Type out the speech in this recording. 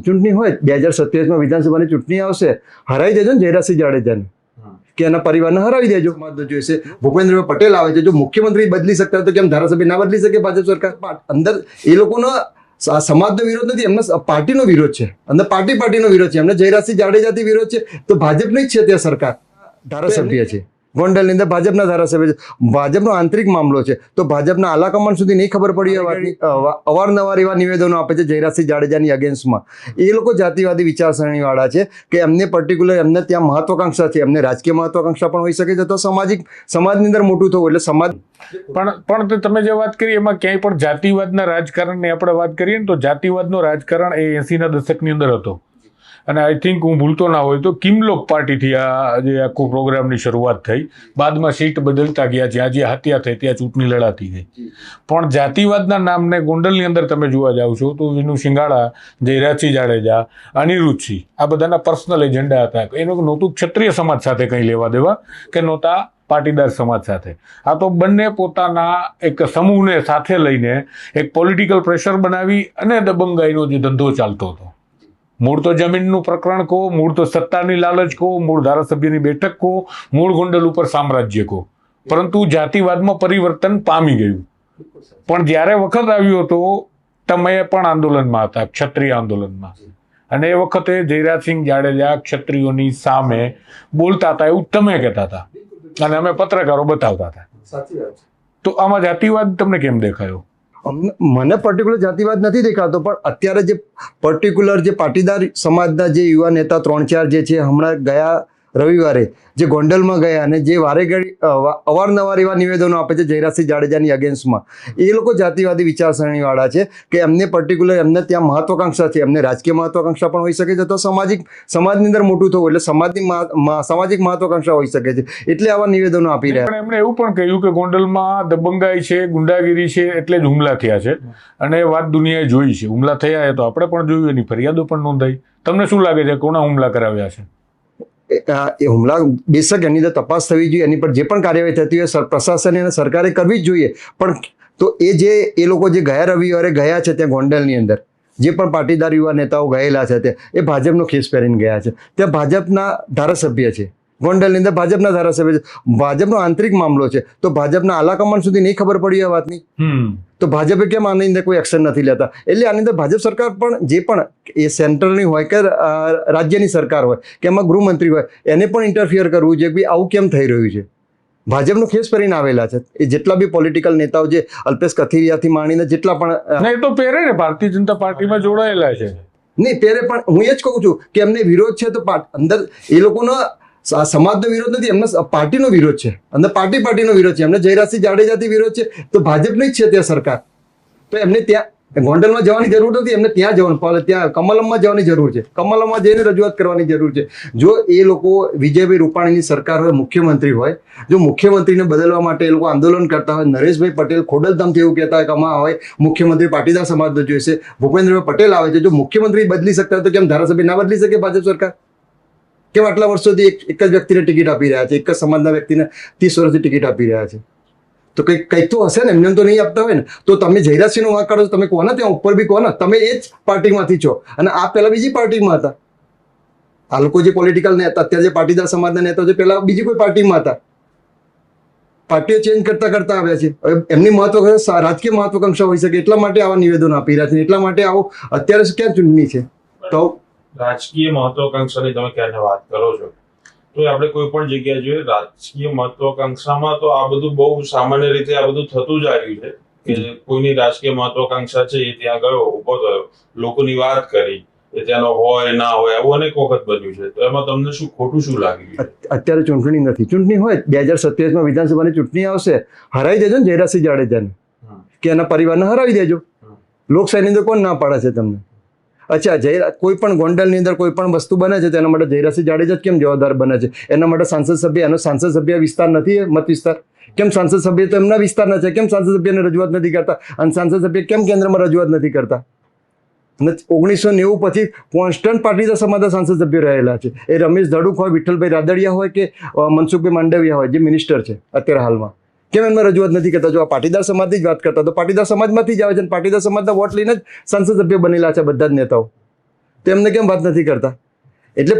ચૂંટણી હોય બે હજાર સત્યાવીસમાં વિધાનસભાની ચૂંટણી આવશે હરાઈ દેજો ને જયરાજસિંહ જાડેજાને. કે એના પરિવારને હરાવી દેજો. જોઈશે. ભૂપેન્દ્રભાઈ પટેલ આવે છે જો મુખ્યમંત્રી બદલી શકતા હોય તો કેમ ધારાસભ્ય ના બદલી શકે ભાજપ સરકાર? અંદર એ લોકોનો સમાજનો વિરોધ નથી એમનો પાર્ટીનો વિરોધ છે. અંદર પાર્ટી પાર્ટીનો વિરોધ છે. એમને જયરાજસિંહ જાડેજાથી વિરોધ છે. તો ભાજપની જ છે ત્યાં સરકાર. ધારાસભ્ય છે. ગોંડલની અંદર ભાજપના ધારાસભ્ય છે. ભાજપનો આંતરિક મામલો છે. તો ભાજપના આલાકમાન સુધી નહીં ખબર પડી એ વાતની. અવારનવાર એવા નિવેદનો આપે છે જયરાજસિંહ જાડેજાની અગેન્સ્ટમાં. એ લોકો જાતિવાદી વિચારસરણીવાળા છે કે એમને પર્ટિક્યુલર એમને ત્યાં મહત્વાકાંક્ષા છે. એમને રાજકીય મહત્વાકાંક્ષા પણ હોઈ શકે છે. તો સામાજિક સમાજની અંદર મોટું થવું એટલે સમાજ પણ પણ તમે જે વાત કરી એમાં ક્યાંય પણ જાતિવાદના રાજકારણની આપણે વાત કરીએ ને તો જાતિવાદનો રાજકારણ એ એસીના દશકની અંદર હતો. અને આઈ થિંક હું ભૂલતો ના હોય તો કિમલોક પાર્ટીથી આ જે આખો પ્રોગ્રામની શરૂઆત થઈ. બાદમાં સીટ બદલતા ગયા જ્યાં જ્યાં હત્યા થઈ. ત્યાં ચૂંટણી લડાતી ગઈ પણ જાતિવાદના નામને ગોંડલની અંદર તમે જોવા જાઓ છો તો વિનુ સિંગાળા જયરાજસિંહ જાડેજા અનિરુદ્ધસિંહ આ બધાના પર્સનલ એજન્ડા હતા. એનું નહોતું ક્ષત્રિય સમાજ સાથે કંઈ લેવા દેવા કે નહોતા પાટીદાર સમાજ સાથે. આ તો બંને પોતાના એક સમૂહને સાથે લઈને એક પોલિટિકલ પ્રેશર બનાવી અને દબંગાઈનો જે ધંધો ચાલતો હતો. મૂળ તો જમીનનું પ્રકરણ કહો મૂળ તો સત્તાની લાલચ કહો મૂળ ધારાસભ્યની બેઠક કહો મૂળ ગોંડલ ઉપર સામ્રાજ્ય કહો. પરંતુ જાતિવાદમાં પરિવર્તન પામી ગયું. પણ જ્યારે વખત આવ્યો હતો તમે પણ આંદોલનમાં હતા ક્ષત્રિય આંદોલનમાં. અને એ વખતે જયરાજસિંહ જાડેજા ક્ષત્રિયોની સામે બોલતા હતા એવું તમે કહેતા હતા. અને અમે પત્રકારો બતાવતા હતા. તો આમાં જાતિવાદ તમને કેમ દેખાયો? મને પર્ટિક્યુલર જાતિવાદ નથી દેખાતો, પણ અત્યારે જે પર્ટિક્યુલર જે પાટીદાર સમાજના જે યુવા નેતા ત્રણ ચાર જે છે, હમણાં ગયા રવિવારે જે ગોંડલમાં ગયા અને જે વારે ઘડી અવારનવાર એવા નિવેદનો આપે છે જયરાજસિંહ જાડેજાની અગેન્સ્ટમાં. એ લોકો જાતિવાદી વિચારસરણીવાળા છે કે એમને પર્ટિક્યુલર એમને ત્યાં મહત્વાકાંક્ષા છે. એમને રાજકીય મહત્વાકાંક્ષા પણ હોઈ શકે છે તો સામાજિક, સમાજની અંદર મોટું થવું એટલે સમાજની સામાજિક મહત્વાકાંક્ષા હોઈ શકે છે. એટલે આવા નિવેદનો આપી રહ્યા એમણે એવું પણ કહ્યું કે ગોંડલમાં દબંગાઈ છે, ગુંડાગીરી છે એટલે જ હુમલા થયા છે. અને વાત દુનિયાએ જોઈ છે. હુમલા થયા તો આપણે પણ જોયું, એની ફરિયાદો પણ નોંધાઈ. તમને શું લાગે છે? કોના હુમલા કરાવ્યા છે? એ- હુમલા બેશક એની અંદર તપાસ થવી જોઈએ, એની પર જે પણ કાર્યવાહી થતી હોય પ્રશાસને અને સરકારે કરવી જ જોઈએ. પણ તો એ જે, એ લોકો જે ગયા રવિવારે ગયા છે ત્યાં ગોંડલની અંદર, જે પણ પાટીદાર યુવા નેતાઓ ગયેલા છે તે એ ભાજપનો ખેસ પહેરીને ગયા છે. ત્યાં ભાજપના ધારાસભ્ય છે. ગોંડલની અંદર ભાજપના ધારાસભ્ય છે. ભાજપનો આંતરિક મામલો છે. તો ભાજપના આલાકમાન સુધી નહીં ખબર પડી આ વાતની? તો ભાજપે કેમ આની અંદર કોઈ એક્શન નથી લેતા? એટલે આની અંદર ભાજપ સરકાર પણ જે પણ એ સેન્ટ્રલની હોય કે રાજ્યની સરકાર હોય કે એમાં ગૃહમંત્રી હોય એને પણ ઇન્ટરફિયર કરવું જોઈએ કે ભાઈ આવું કેમ થઈ રહ્યું છે? ભાજપનો ખેસ પહેરીને આવેલા છે. એ જેટલા બી પોલિટિકલ નેતાઓ જે અલ્પેશ કથિરિયાથી માંડીને જેટલા પણ નહીં તો પહેરે ને. ભારતીય જનતા પાર્ટીમાં જોડાયેલા છે. નહીં ત્યારે પણ હું એ જ કહું છું કે એમને વિરોધ છે તો અંદર એ લોકોનો સમાજનો વિરોધ નથી, એમને પાર્ટીનો વિરોધ છે. અને પાર્ટી પાર્ટીનો વિરોધ છે. એમને જયરાજસિંહ જાડેજાથી વિરોધ છે, તો ભાજપની જ છે ત્યાં સરકાર. તો એમને ત્યાં ગોંડલમાં જવાની જરૂર નથી, એમને ત્યાં જવાનું ત્યાં કમલમમાં જવાની જરૂર છે. કમલમમાં જઈને રજૂઆત કરવાની જરૂર છે. જો એ લોકો, વિજયભાઈ રૂપાણીની સરકાર હોય, મુખ્યમંત્રી હોય, જો મુખ્યમંત્રીને બદલવા માટે એ લોકો આંદોલન કરતા હોય, નરેશભાઈ પટેલ ખોડલધામથી એવું કહેતા હોય કે આમાં હોય મુખ્યમંત્રી પાટીદાર સમાજનો જોઈશે. ભૂપેન્દ્રભાઈ પટેલ આવે છે. જો મુખ્યમંત્રી બદલી શકતા હોય તો કેમ ધારાસભ્ય ના બદલી શકે ભાજપ સરકાર? કેમ આટલા વર્ષોથી એક જ વ્યક્તિને ટિકિટ આપી રહ્યા છે? એક જ સમાજના વ્યક્તિને ત્રીસ વર્ષથી ટિકિટ આપી રહ્યા છે. તો કંઈક કંઈક તો હશે ને? એમને તો નહીં આપતા હોય ને? તો તમે જયરાજસિંહનો વાંક કાઢો તમે કોને ત્યાં? ઉપર બી કોને? તમે એ જ પાર્ટીમાંથી છો. અને આ પહેલાં બીજી પાર્ટીમાં હતા. આ લોકો જે પોલિટિકલ નેતા, અત્યારે જે પાટીદાર સમાજના નેતા છે, પહેલાં બીજી કોઈ પાર્ટીમાં હતા. પાર્ટીઓ ચેન્જ કરતા કરતા આવ્યા છે. હવે એમની મહત્વ રાજકીય મહત્વાકાંક્ષા હોઈ શકે એટલા માટે આવા નિવેદનો આપી રહ્યા છે એટલા માટે આવો અત્યારે ક્યાં ચૂંટણી છે? તો રાજકીય મહત્વાકાંક્ષાની તમે ક્યારે વાત કરો છો? તો આપણે કોઈ પણ જગ્યાએ જોઈએ રાજકીય મહત્વાકાંક્ષામાં તો આ બધું બહુ સામાન્ય રીતે આ બધું થતું જ આવ્યું છે કે કોઈની રાજકીય મહત્વાકાંક્ષા છે એ ત્યાં ગયો ઊભો થયો લોકોની વાત કરી એ ત્યાંનો હોય ના હોય આવું અનેક વખત બન્યું છે. તો એમાં તમને શું ખોટું શું લાગ્યું અત્યારે ચૂંટણી નથી. ચૂંટણી હોય બે હજાર સત્યાવીસમાં વિધાનસભાની ચૂંટણી આવશે હરાવી દેજો ને જયરાજસિંહ જાડેજાને. કે એના પરિવારને હરાવી દેજો. લોકશાહીની અંદર કોણ ના પાડે છે તમને? અચ્છા, જયરા, કોઈ પણ ગોંડલની અંદર કોઈ પણ વસ્તુ બને છે તેના માટે જયરાજસિંહ જાડેજા કેમ જવાબદાર બને છે? એના માટે સાંસદ સભ્ય, એનો સાંસદ સભ્ય વિસ્તાર નથી મત વિસ્તાર? કેમ સાંસદ સભ્ય તો એમના વિસ્તારના છે? કેમ સાંસદ સભ્યને રજૂઆત નથી કરતા? અને સાંસદ સભ્ય કેમ કેન્દ્રમાં રજૂઆત નથી કરતા? ઓગણીસો નેવું પછી કોન્સ્ટન્ટ પાટીદાર સમાજના સાંસદ સભ્ય રહેલા છે. એ રમેશ ધડુક હોય વિઠ્ઠલભાઈ રાદડિયા હોય કે મનસુખભાઈ માંડવિયા હોય, જે મિનિસ્ટર છે અત્યારે હાલમાં. કેમ એમને રજૂઆત નથી કરતા? જો આ પાટીદાર સમાજની જ વાત કરતા તો પાટીદાર સમાજમાંથી જ આવે છે પાટીદાર સમાજના વોટ લઈને જ સંસદ સભ્ય બનેલા છે બધા જ નેતાઓ. તો એમને કેમ વાત નથી કરતા? એટલે